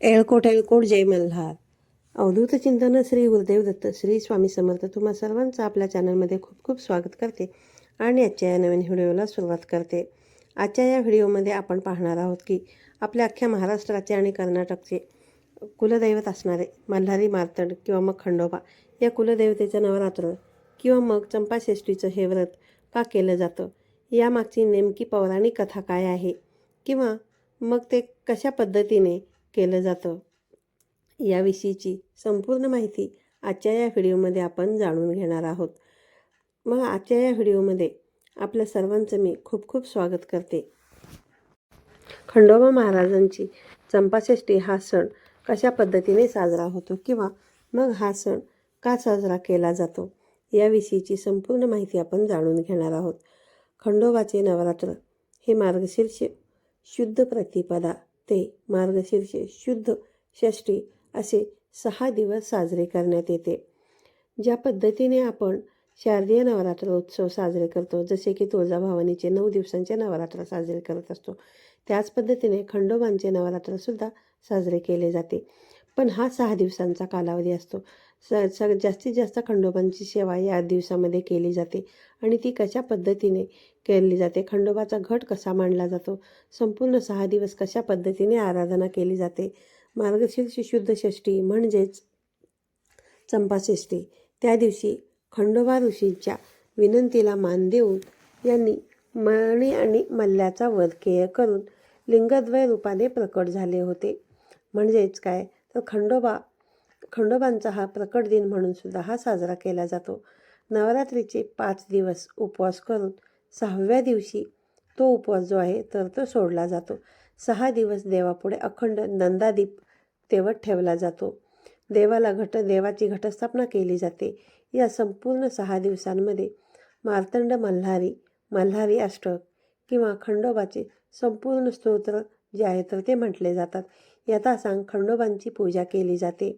एळकोट एळकोट जय मल्हार. अवधूत चिंतन श्री गुरुदेव दत्त श्री स्वामी समर्थ. तुम्हा सर्वांचं आपल्या चॅनलमध्ये खूप खूप स्वागत करते आणि आजच्या या नवीन व्हिडिओला सुरुवात करते. आजच्या या व्हिडिओमध्ये आपण पाहणार आहोत की आपल्या अख्ख्या महाराष्ट्राचे आणि कर्नाटकचे कुलदैवत असणारे मल्हारी मार्तंड किंवा मग खंडोबा या कुलदेवतेचं नवरात्र किंवा मग चंपाषष्ठीचं हे व्रत का केलं जातं? यामागची नेमकी पौराणिक कथा काय आहे? किंवा मग ते कशा पद्धतीने केलं जातं. याविषयीची संपूर्ण माहिती आजच्या या व्हिडिओमध्ये आपण जाणून घेणार आहोत. मग आजच्या या व्हिडिओमध्ये आपल्या सर्वांचं मी खूप खूप स्वागत करते. खंडोबा महाराजांची चंपाषष्ठी हा सण कशा पद्धतीने साजरा होतो किंवा मग हा सण का साजरा केला जातो याविषयीची संपूर्ण माहिती आपण जाणून घेणार आहोत. खंडोबाचे नवरात्र हे मार्गशीर्ष शुद्ध प्रतिपदा ते मार्गशीर्ष शुद्ध षष्ठी असे सहा दिवस साजरे करण्यात येते. ज्या पद्धतीने आपण शारदीय नवरात्र उत्सव साजरे करतो जसे की तुळजाभवानीचे नऊ दिवसांचे नवरात्र साजरे करत असतो त्याच पद्धतीने खंडोबांचे नवरात्रसुद्धा साजरे केले जाते. पण हा सहा दिवसांचा कालावधी असतो. स जास्तीत जास्त खंडोबांची सेवा या दिवसामध्ये केली जाते आणि ती कशा पद्धतीने केली जाते? खंडोबाचा घट कसा मांडला जातो? संपूर्ण सहा दिवस कशा पद्धतीने आराधना केली जाते? मार्गशीर्ष शुद्ध षष्ठी म्हणजेच चंपाषष्ठी. त्या दिवशी खंडोबा ऋषींच्या विनंतीला मान देऊन यांनी मणी आणि मल्ल्याचा वध केय करून लिंगद्वय रूपाने प्रकट झाले होते. म्हणजेच काय? तर खंडोबा खंडोबांचा हा प्रकट दिन म्हणून सुद्धा हा साजरा केला जातो. नवरात्रीचे पाच दिवस उपवास करून सहाव्या दिवशी तो उपवास जो आहे तर तो सोडला जातो. सहा दिवस देवापुढे अखंड नंदादीप तेवत ठेवला जातो. देवाला घट देवाची घटस्थापना केली जाते. या संपूर्ण सहा दिवसांमध्ये मार्तंड मल्हारी मल्हारी अष्टक किंवा खंडोबाचे संपूर्ण स्तोत्र जे आहे तर ते म्हटले जातात. यथासांग खंडोबांची पूजा केली जाते.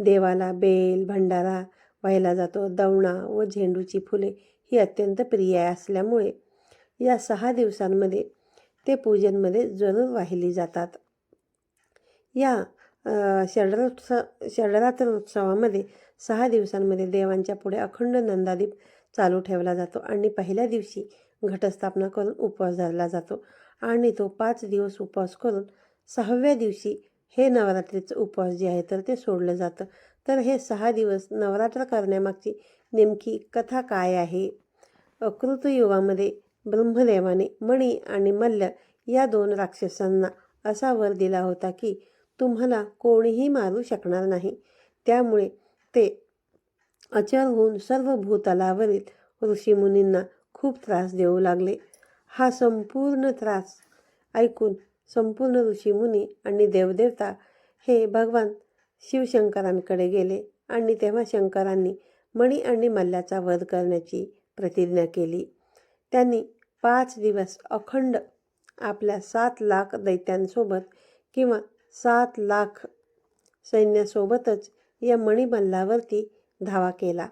देवाला बेल भंडारा वाहिला जातो दवणा व झेंडूची फुले ही अत्यंत प्रिय असल्यामुळे या सहा दिवसांमध्ये ते पूजनमध्ये जरूर वाहिली जातात. या षडरोत्सव षडरात्र उत्सवामध्ये सहा दिवसांमध्ये देवांच्या पुढे अखंड नंदादीप चालू ठेवला जातो आणि पहिल्या दिवशी घटस्थापना करून उपवास धरला जातो आणि तो पाच दिवस उपवास करून सहाव्या दिवशी हे नवरात्रीचं उपवास जे आहे तर ते सोडलं जातं. तर हे सहा दिवस नवरात्र करण्यामागची नेमकी कथा काय आहे? कृतयुगामध्ये ब्रह्मदेवाने मणी आणि मल्ल या दोन राक्षसांना असा वर दिला होता की तुम्हाला कोणीही मारू शकणार नाही. त्यामुळे ते अचर होऊन सर्व भूतलावरील ऋषीमुनींना खूप त्रास देऊ लागले. हा संपूर्ण त्रास ऐकून संपूर्ण ऋषीमुनी आणि देवदेवता हे भगवान शिवशंकरांकडे गेले आणि तेव्हा शंकरांनी मणी आणि मल्ल्याचा वध करण्याची प्रतिज्ञा केली. त्यांनी पाच दिवस अखंड आपल्या सात लाख दैत्यांसोबत किंवा सात लाख सैन्यासोबतच या मणिमल्लावरती धावा केला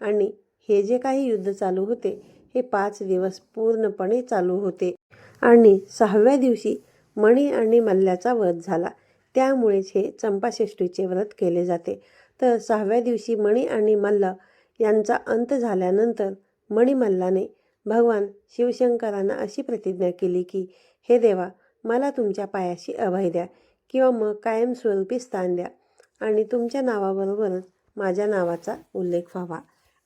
आणि हे जे काही युद्ध चालू होते हे पाच दिवस पूर्णपणे चालू होते आणि सहाव्या दिवशी मणी आणि मल्ल्याचा वध झाला. त्यामुळेच हे चंपाषष्ठीचे व्रत केले जाते. तर सहाव्या दिवशी मणी आणि मल्ल यांचा अंत झाल्यानंतर मणिमल्लाने भगवान शिवशंकरांना अशी प्रतिज्ञा केली की हे देवा मला तुमच्या पायाशी अभय द्या किंवा मग कायमस्वरूपी स्थान द्या आणि तुमच्या नावाबरोबरच माझ्या नावाचा उल्लेख व्हावा.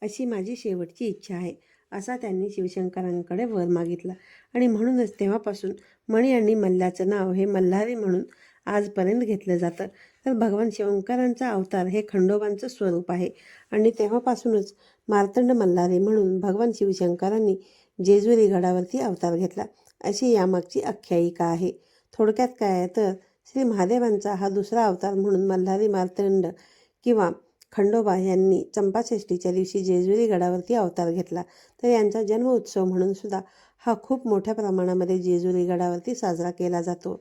अशी माझी शेवटची इच्छा आहे. असा त्यांनी शिवशंकरांकडे वर मागितला. आणि म्हणूनच तेव्हापासून मणी आणि मल्ल्याचं नाव हे मल्हारी म्हणून आजपर्यंत घेतलं जातं. तर भगवान शिवंकरांचा अवतार हे खंडोबांचं स्वरूप आहे. आणि तेव्हापासूनच मार्तंड मल्हारी म्हणून भगवान शिवशंकरांनी जेजुरी गडावरती अवतार घेतला. अशी यामागची आख्यायिका आहे. थोडक्यात काय आहे तर श्री महादेवांचा हा दुसरा अवतार म्हणून मल्हारी मार्तंड किंवा खंडोबा यांनी चंपाषष्ठीच्या दिवशी जेजुरी गडावरती अवतार घेतला. तर यांचा जन्म उत्सव म्हणून सुद्धा हा खूप मोठ्या प्रमाणामध्ये जेजुरी गडावरती साजरा केला जातो.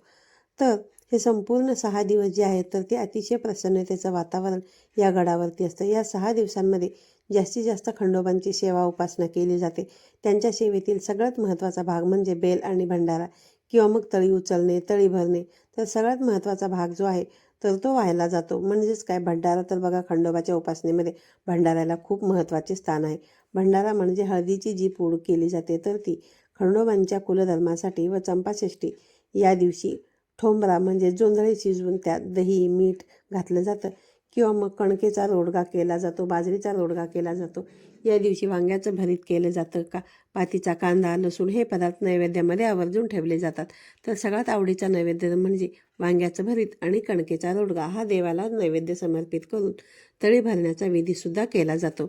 तर हे संपूर्ण सहा दिवस जे आहेत तर ते अतिशय प्रसन्नतेचं वातावरण या गडावरती असतं. या सहा दिवसांमध्ये जास्तीत जास्त खंडोबांची सेवा उपासना केली जाते. त्यांच्या सेवेतील सगळ्यात महत्त्वाचा भाग म्हणजे बेल आणि भंडारा किंवा मग तळी उचलणे तळी भरणे. तर सगळ्यात महत्त्वाचा भाग जो आहे तर तो व्हायला जातो. म्हणजेच काय? भंडारा तर बघा खंडोबाच्या उपासनेमध्ये भंडाऱ्याला खूप महत्त्वाचे स्थान आहे. भंडारा म्हणजे हळदीची जी पूड केली जाते तर ती खंडोबांच्या कुलधर्मासाठी व चंपाषष्ठी या दिवशी ठोंबरा म्हणजे जोंधळे शिजवून त्यात दही मीठ घातलं जातं. किंवा मग कणकेचा रोडगा केला जातो बाजरीचा रोडगा केला जातो. या दिवशी वांग्याचं भरीत केलं जातं का? पातीचा कांदा लसूण हे पदार्थ नैवेद्यामध्ये आवर्जून ठेवले जातात. तर सगळ्यात आवडीचा नैवेद्य म्हणजे वांग्याचं भरीत आणि कणकेचा रोडगा हा देवाला नैवेद्य समर्पित करून तळी भरण्याचा विधीसुद्धा केला जातो.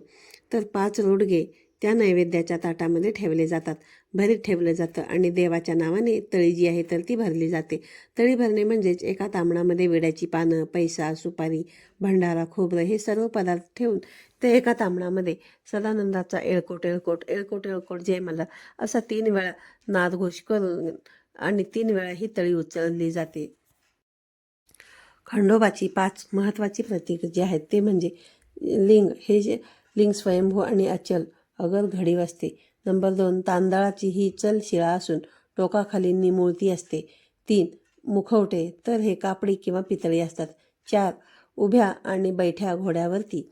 तर पाच रोडगे त्या नैवेद्याच्या ताटामध्ये ठेवले जातात. भरीत ठेवलं जातं आणि देवाच्या नावाने तळी जी आहे तर ती भरली जाते. तळी भरणे म्हणजेच एका तांबणामध्ये विड्याची पानं पैसा सुपारी भंडारा खोबरं हे सर्व पदार्थ ठेवून ते एका तांबणामध्ये सदानंदाचा एळकोट एळकोट एळकोट एळकोट जय मला असा तीन वेळा नादघोष करून आणि तीन वेळा ही तळी उचलली जाते. खंडोबाची पाच महत्त्वाची प्रतीक जे आहेत ते म्हणजे लिंग. हे जे लिंग स्वयंभू आणि अचल अगर घडी असते नंबर दोन तांदळाची ही चल शिळा असून टोकाखाली निमुळती असते. तीन मुखवटे तर हे कापडी किंवा पितळी असतात. चार उभ्या आणि बैठ्या घोड्यावरती.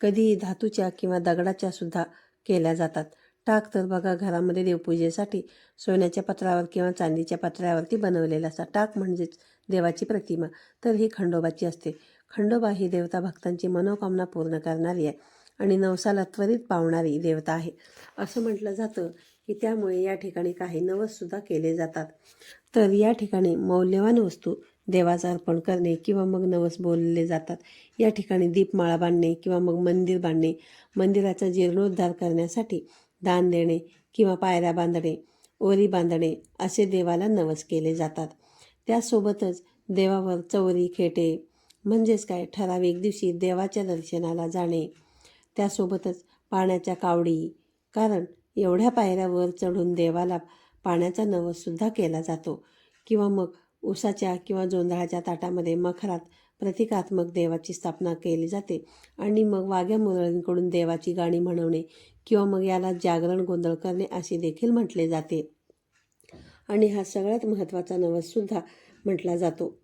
कधी धातूच्या किंवा दगडाच्या सुद्धा केल्या जातात. टाक तर बघा घरामध्ये देवपूजेसाठी सोन्याच्या पत्रावर किंवा चांदीच्या पत्रावरती बनवलेला असतात टाक म्हणजेच देवाची प्रतिमा. तर ही खंडोबाची असते. खंडोबा ही देवता भक्तांची मनोकामना पूर्ण करणारी आहे. आणि नवसाला त्वरित पावणारी देवता आहे. असं म्हटलं जातं की त्यामुळे या ठिकाणी काही नवससुद्धा केले जातात. तर या ठिकाणी मौल्यवान वस्तू देवाचं अर्पण करणे किंवा मग नवस बोलले जातात. या ठिकाणी दीपमाळा बांधणे किंवा मग मंदिर बांधणे मंदिराचा जीर्णोद्धार करण्यासाठी दान देणे किंवा पायऱ्या बांधणे ओरी बांधणे असे देवाला नवस केले जातात. त्यासोबतच देवावर चौरी खेटे म्हणजेच काय? ठराविक दिवशी देवाच्या दर्शनाला जाणे त्यासोबतच पाण्याच्या कावडी कारण एवढ्या पायऱ्यावर चढून देवाला पाण्याचा नवससुद्धा केला जातो. किंवा मग उसाच्या किंवा जोंधळाच्या ताटामध्ये मखरात प्रतिकात्मक देवाची स्थापना केली जाते. आणि मग वाघ्या मुरळींकडून देवाची गाणी म्हणवणे किंवा मग याला जागरण गोंधळ करणे असे देखील म्हटले जाते. आणि हा सगळ्यात महत्त्वाचा नवससुद्धा म्हटला जातो.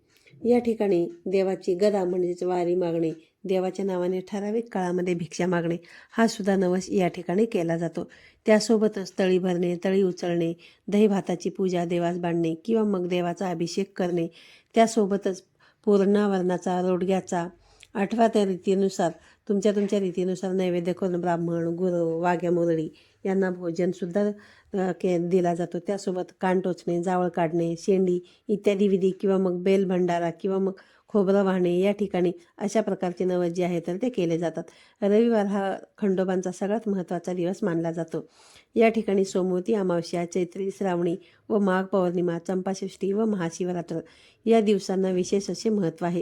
या ठिकाणी देवाची गदा म्हणजेच वारी मागणे देवाच्या नावाने ठराविक काळामध्ये भिक्षा मागणे हा सुद्धा नवस या ठिकाणी केला जातो. त्यासोबतच तळी भरणे तळी उचलणे दही भाताची पूजा देवास बांधणे किंवा मग देवाचा अभिषेक करणे त्यासोबतच पूर्णावरणाचा रोडग्याचा आठवा त्या रीतीनुसार तुमच्या तुमच्या रीतीनुसार नैवेद्य करून ब्राह्मण गुरु वाघ्या मुरळी यांना भोजनसुद्धा के दिला जातो. त्यासोबत कान टोचणे जावळ काढणे शेंडी इत्यादी विधी किंवा मग बेल भंडारा किंवा मग खोबरं वाहणे या ठिकाणी अशा प्रकारचे नवस जे आहे तर ते केले जातात. रविवार हा खंडोबांचा सगळ्यात महत्त्वाचा दिवस मानला जातो. या ठिकाणी सोमवती अमावस्या चैत्री श्रावणी व माघ पौर्णिमा चंपाषष्ठी व महाशिवरात्र या दिवसांना विशेष असे महत्त्व आहे.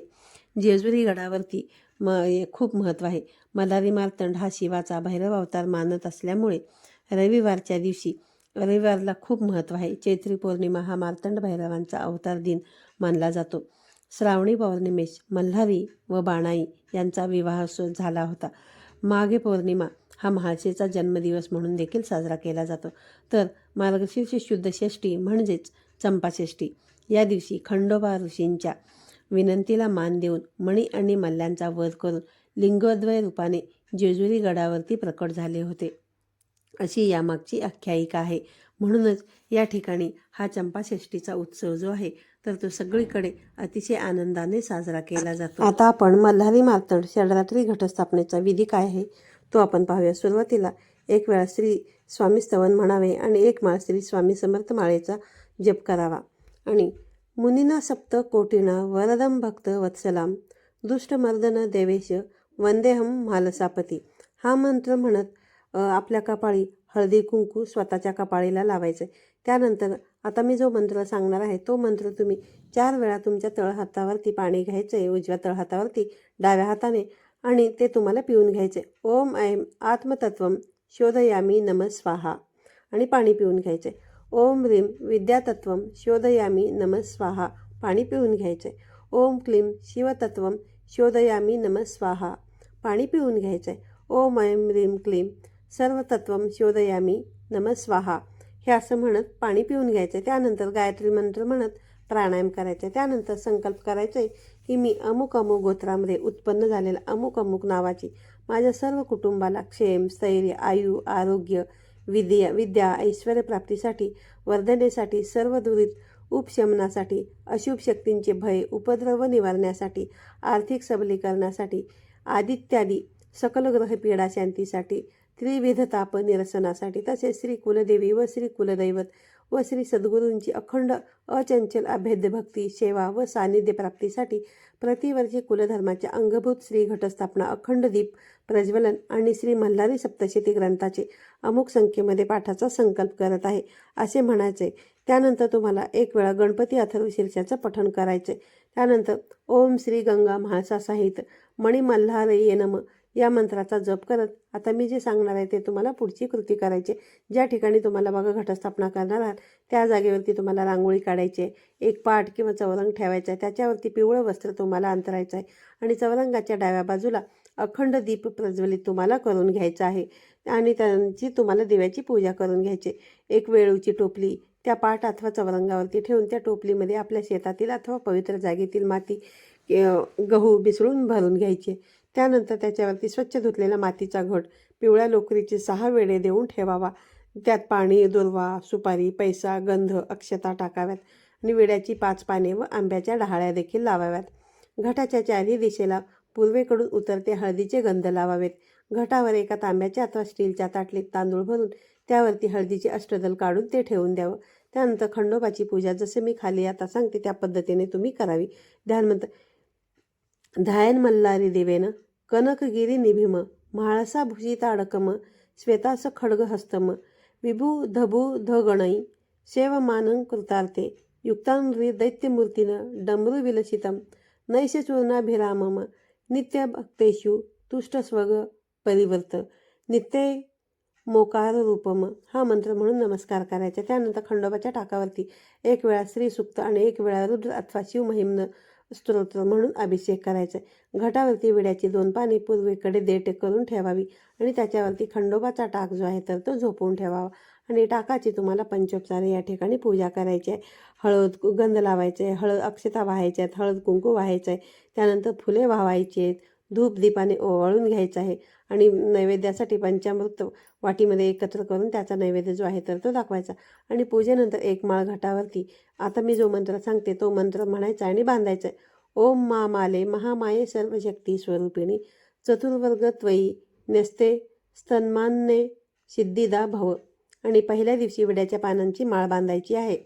जेजुरी गडावरती म खूप महत्त्व आहे. मदारी मार्तंड हा शिवाचा भैरव अवतार मानत असल्यामुळे रविवारच्या दिवशी रविवारला खूप महत्त्व आहे. चैत्री पौर्णिमा हा मार्तंड भैरवांचा अवतार दिन मानला जातो. श्रावणी पौर्णिमेश मल्हारी व बाणाई यांचा विवाह झाला होता. माघे पौर्णिमा हा महाशेचा जन्मदिवस म्हणून देखील साजरा केला जातो. तर मार्गशीर्ष शुद्ध षष्ठी म्हणजेच चंपाषष्ठी. या दिवशी खंडोबा ऋषींच्या विनंतीला मान देऊन मणी आणि मल्ल्यांचा वध करून लिंगोद्वय रूपाने जेजुरी गडावरती प्रकट झाले होते. अशी यामागची आख्यायिका आहे. म्हणूनच या ठिकाणी हा चंपाषष्ठीचा उत्सव जो आहे तर तो सगळीकडे अतिशय आनंदाने साजरा केला जातो. आता आपण मल्हारी मार्तंड षडरात्री घटस्थापनेचा विधी काय आहे तो आपण पाहूया. सुरुवातीला एक वेळा श्री स्वामी स्तवन म्हणावे आणि एक माळ श्री स्वामी समर्थ माळेचा जप करावा. आणि मुनिना सप्त कोटीना वरदम भक्त वत्सलाम दुष्टमर्दन देवेश वंदेहम मालसापती. हा मंत्र म्हणत आपल्या कपाळी हळदी कुंकू स्वतःच्या कपाळीला लावायचं. त्यानंतर आता मी जो मंत्र सांगणार आहे तो मंत्र तुम्ही चार वेळा तुमच्या तळहातावरती पाणी घ्यायचं आहे उजव्या तळहातावरती डाव्या हाताने आणि ते तुम्हाला पिऊन घ्यायचे ओम ऐम आत्मतत्वम शोधयामी नम स्वाहा. आणि पाणी पिऊन घ्यायचे ओम ह्रीम विद्यातत्वम शोधयामी नम स्वाहा. पाणी पिऊन घ्यायचे ओम क्लीम शिवतत्वम शोधयामी नम स्वाहा. पाणी पिऊन घ्यायचे ओम ऐम ह्रीम क्लीम सर्वतत्वम शोधयामी नम स्वाहा. हे असं म्हणत पाणी पिऊन घ्यायचं त्यानंतर गायत्री मंत्र म्हणत प्राणायाम करायचे. त्यानंतर संकल्प करायचे आहे की मी अमुक अमुक गोत्रामध्ये उत्पन्न झालेल्या अमुक अमुक नावाची माझ्या सर्व कुटुंबाला क्षेम स्थैर्य आयु आरोग्य विद्या विद्या ऐश्वर प्राप्तीसाठी वर्धनेसाठी सर्व दुरीत उपशमनासाठी अशुभ शक्तींचे भय उपद्रव निवारण्यासाठी आर्थिक सबलीकरणासाठी आदित्यादी सकल ग्रह पीडा शांतीसाठी त्रिविध ताप निरसनासाठी तसेच श्री कुलदेवी व श्री कुलदैवत व श्री सद्गुरूंची अखंड अचंचल अभेद्य भक्ती सेवा व सानिध्य प्राप्तीसाठी प्रतिवर्षी कुलधर्माच्या अंगभूत श्री घटस्थापना अखंड दीप प्रज्वलन आणि श्री मल्हारी सप्तशती ग्रंथाचे अमुक संख्येमध्ये पाठाचा संकल्प करत आहे असे म्हणायचे. त्यानंतर तुम्हाला एक वेळा गणपती अथर्व शीर्षाचं पठण करायचे. त्यानंतर ओम श्री गंगा म्हाळसा साहित मणी मल्हार ये नम. या मंत्राचा जप करत आता मी जे सांगणार आहे ते तुम्हाला पुढची कृती करायची ज्या ठिकाणी तुम्हाला बघा घटस्थापना करणार आहात त्या जागेवरती तुम्हाला रांगोळी काढायची आहे. एक पाट किंवा चौरंग ठेवायचा आहे. त्याच्यावरती पिवळं वस्त्र तुम्हाला अंतरायचं आहे. आणि चौरंगाच्या डाव्या बाजूला अखंड दीप प्रज्वलित तुम्हाला करून घ्यायचं आहे. आणि त्यांची तुम्हाला दिव्याची पूजा करून घ्यायची एक वेळूची टोपली त्या पाट अथवा चौरंगावरती ठेवून त्या टोपलीमध्ये आपल्या शेतातील अथवा पवित्र जागेतील माती गहू मिसळून भरून घ्यायचे त्यानंतर त्याच्यावरती स्वच्छ धुतलेला मातीचा घट पिवळ्या लोकरीचे सहा वेळे देऊन ठेवावा. त्यात पाणी दुर्वा सुपारी पैसा गंध अक्षता टाकाव्यात आणि विड्याची पाच पाने व आंब्याच्या डहाळ्या देखील लावाव्यात. घटाच्या चारही दिशेला पूर्वेकडून उतरते हळदीचे गंध लावावेत. घटावर एका तांब्याच्या अथवा स्टीलच्या ताटलीत तांदूळ भरून त्यावरती हळदीचे अष्टदल काढून ते ठेवून द्यावं. त्यानंतर खंडोबाची पूजा जसे मी खाली आता सांगते त्या पद्धतीने तुम्ही करावी. ध्यानमंत्र धायन मल्लारी देवेन कनकगिरी निभिम म्हाळसा भुजिता अडकम श्वेतास खड्गहस्तम विभू धभू धगणई सेवमानं कृतार्थे युक्तांव्री दैत्यमूर्तीनं डमरू विलसितं नैशचूर्णाभिरामम नित्यभक्तेषु तुष्टस्वग परिवर्त नित्य मोकार रूपम. हा मंत्र म्हणून नमस्कार करायचा. त्यानंतर खंडोबाच्या टाकावरती एक वेळा श्री सुक्त आणि एक वेळा रुद्र अथवा शिवमहिम्न स्तोत्र म्हणून अभिषेक करायचा. घटावरती विड्याची दोन पाने पूर्वेकडे देठ करून ठेवावी आणि त्याच्यावरती खंडोबाचा टाक जो आहे तर तो झोपवून ठेवावा. आणि टाकाची तुम्हाला पंचोपचारे या ठिकाणी पूजा करायची आहे. हळद कु- गंध लावायचे आहे हळद अक्षता वाहायच्या आहेत हळद कुंकू वाहायचं आहे त्यानंतर फुले वाहायची आहेत. धूप दीपाने ओवाळून घ्यायचं आहे आणि नैवेद्यासाठी पंचामृत वाटीमध्ये एकत्र करून त्याचा नैवेद्य जो आहे तर तो दाखवायचा. आणि पूजेनंतर एक माळ घटावरती आता मी जो मंत्र सांगते तो मंत्र म्हणायचा आणि बांधायचा. आहे ओम मा माले महामाये सर्वशक्ती स्वरूपिणी चतुर्वर्ग त्वयी नेस्ते स्तन्मान्ये सिद्धिदा भव. आणि पहिल्या दिवशी विड्याच्या पानांची माळ बांधायची आहे.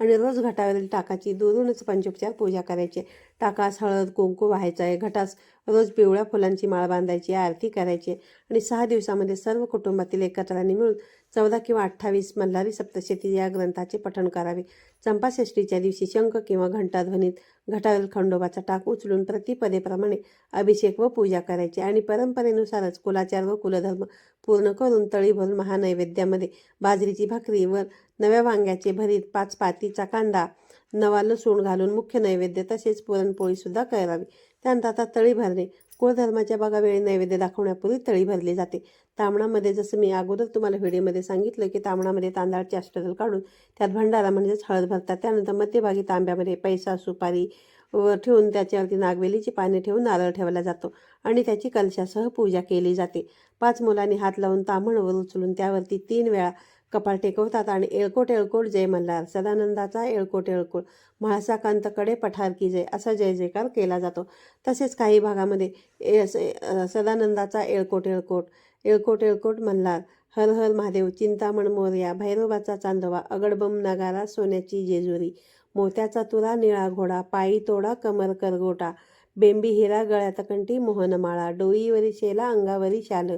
आणि रोज घटावरील टाकाची दुरूनच पंचोपचार पूजा करायची टाकास हळद कुंकू व्हायचं आहे घटास रोज पिवळ्या फुलांची माळ बांधायची आरती करायची आहे. आणि सहा दिवसामध्ये सर्व कुटुंबातील एकत्राने मिळून चौदा किंवा अठ्ठावीस मल्हारी सप्तशती या ग्रंथाचे पठण करावे चंपाषष्टीच्या दिवशी शंख किंवा घंटाध्वनीत घटावरील खंडोबाचा टाक उचलून प्रतिपदेप्रमाणे अभिषेक व पूजा करायची आणि परंपरेनुसारच कुलाचार व कुलधर्म पूर्ण करून तळी भरून महानैवेद्यामध्ये बाजरीची भाकरी व नव्या वांग्याचे भरीत पाच पातीचा कांदा नवा लसूण घालून मुख्य नैवेद्य तसेच पुरणपोळीसुद्धा करावी. त्यानंतर आता तळी भरणे. कुळधर्माच्या बागावेळी नैवेद्य दाखवण्यापूर्वी तळी भरली जाते. तांबणामध्ये जसं मी अगोदर तुम्हाला व्हिडिओमध्ये सांगितलं की तांबणामध्ये तांदळाचे अष्टदल काढून त्यात भंडारा म्हणजेच हळद भरतात. त्यानंतर मध्यभागी तांब्यामध्ये पैसा सुपारी व ठेवून त्याच्यावरती नागवेलीची पाने ठेवून नारळ ठेवला जातो आणि त्याची कलशासह पूजा केली जाते. पाच मुलांनी हात लावून तांबणवर उचलून त्यावरती तीन वेळा कपाळ टेकवतात आणि एळकोट एळकोट जय मल्हार. सदानंदाचा एळकोट एळकोट. म्हाळसाकांतकडे पठार की जय असा जय जयकार केला जातो. तसेच काही भागामध्ये ए सदानंदाचा एळकोट एळकोट. एळकोट एळकोट मल्हार. हर हर महादेव. चिंतामण मोर्या. भैरोबाचा चांदोबा. अगडबम नगारा. सोन्याची जेजुरी. मोत्याचा तुरा निळा घोडा. पायी तोडा कमर करगोटा. बेंबी हिरा गळ्यात कंठी मोहनमाळा. डोईवरी शेला अंगावरी शाल.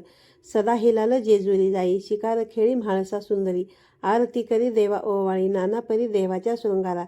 सदा हिलाल जेजुरी जाई शिकार खेळी म्हाळसा सुंदरी आरती करी देवा ओवाळी नाना परी देवाच्या शृंगारा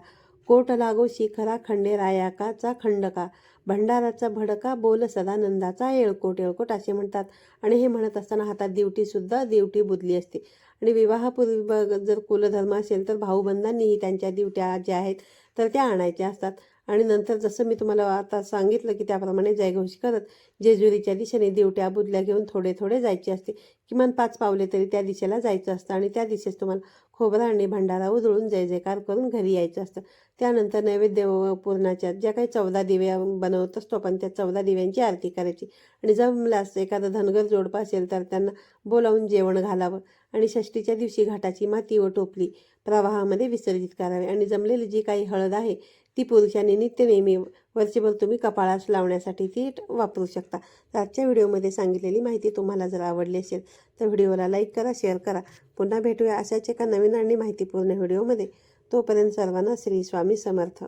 कोट लागो शिखरा खंडेरायाकाचा खंडका भंडाराचा भडका बोल सदानंदाचा येळकोट येळकोट असे म्हणतात. आणि हे म्हणत असताना हातात दिवटीसुद्धा दिवटी बुदली असते. आणि विवाहापूर्वी बघ जर कुलधर्म असेल तर भाऊबंधांनीही त्यांच्या दिवट्या ज्या आहेत तर त्या आणायच्या असतात. आणि नंतर जसं मी तुम्हाला आता सांगितलं की त्याप्रमाणे जयघोष करत जेजुरीच्या दिशेने दिवट्या बुदल्या घेऊन थोडे थोडे जायचे असते. किमान पाच पावले तरी त्या दिशेला जायचं असतं आणि त्या दिशेस तुम्हाला खोबरा आणि भंडारा उधळून जय जयकार करून घरी यायचं असतं. त्यानंतर नैवेद्य व पूर्णाच्या ज्या काही चौदा दिव्या बनवत असतो आपण त्या चौदा दिव्यांची आरती करायची. आणि जमल्यास एखादं धनगर जोडपं असेल तर त्यांना बोलावून जेवण घालावं. आणि षष्टीच्या दिवशी घाटाची माती व टोपली प्रवाहामध्ये विसर्जित करावी. आणि जमलेली जी काही हळद आहे ती पुरुषांनी नित्य नेहमी वर्षभर तुम्ही कपाळास लावण्यासाठी ती वापरू शकता. तर आजच्या व्हिडिओमध्ये सांगितलेली माहिती तुम्हाला जर आवडली असेल तर व्हिडिओला लाईक करा शेअर करा. पुन्हा भेटूया अशाच एका नवीन आणि माहितीपूर्ण व्हिडिओमध्ये. तोपर्यंत सर्वांना श्री स्वामी समर्थ.